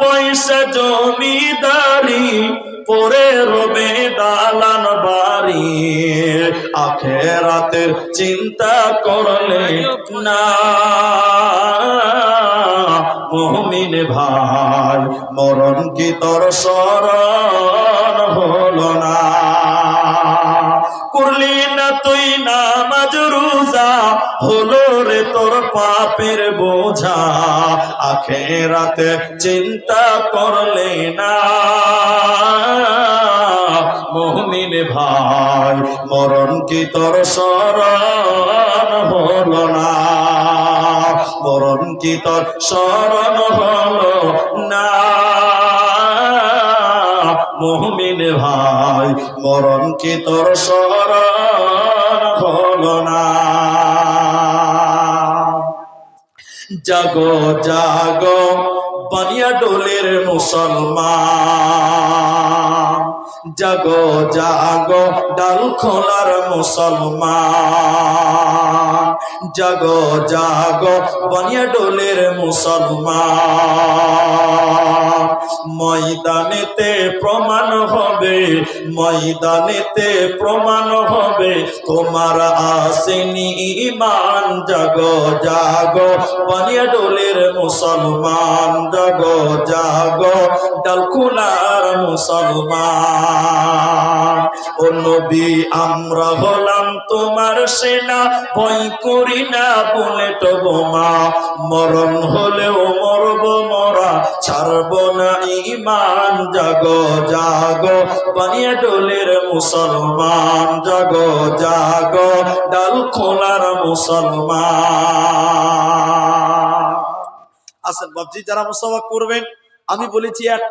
বসে জমিদারি পরে রবে দালান বাড়ি। আখেরাতের চিন্তা করলে না। মহমিন ভাই, মরণ কি তর স্মরণ? তুই নামাজ রোজা হলো রে তোর পাপের বোঝা। আখেরাতে চিন্তা করলে না। মহমিন ভাই, মরণ কি তোর স্মরণ হলো না? মরণ কি তোর স্মরণ হলো না? মহমিন ভাই, মরণ কি তোর স্মরণ হলো না? জাগো জাগো, বানিয়া ডোলের মুসলমান। জাগো জাগো, ডাল খোলার মুসলমান। জাগো জাগো, বানিয়া ডোলের মুসলমান। প্রমাণ হবে, ময়দানেতে প্রমাণ হবে, তোমার আসেনি ইমান, জাগো জাগো বানিয়া ডোলের মুসলমান, জাগো জাগো, ডালকুলার মুসলমান। ও নবী, আমরা হলাম তোমার সেনা, ভয় করি না, বুলেট বোমা, মরণ হলেও ছাড়ব না ইমান জাগো জাগো। বানিয়ে ডোলের মুসলমান, জাগো জাগো। ডাল খোলার মুসলমান। আসেন বাবজি যারা মুসাফা করবেন, আমি বলেছি একটা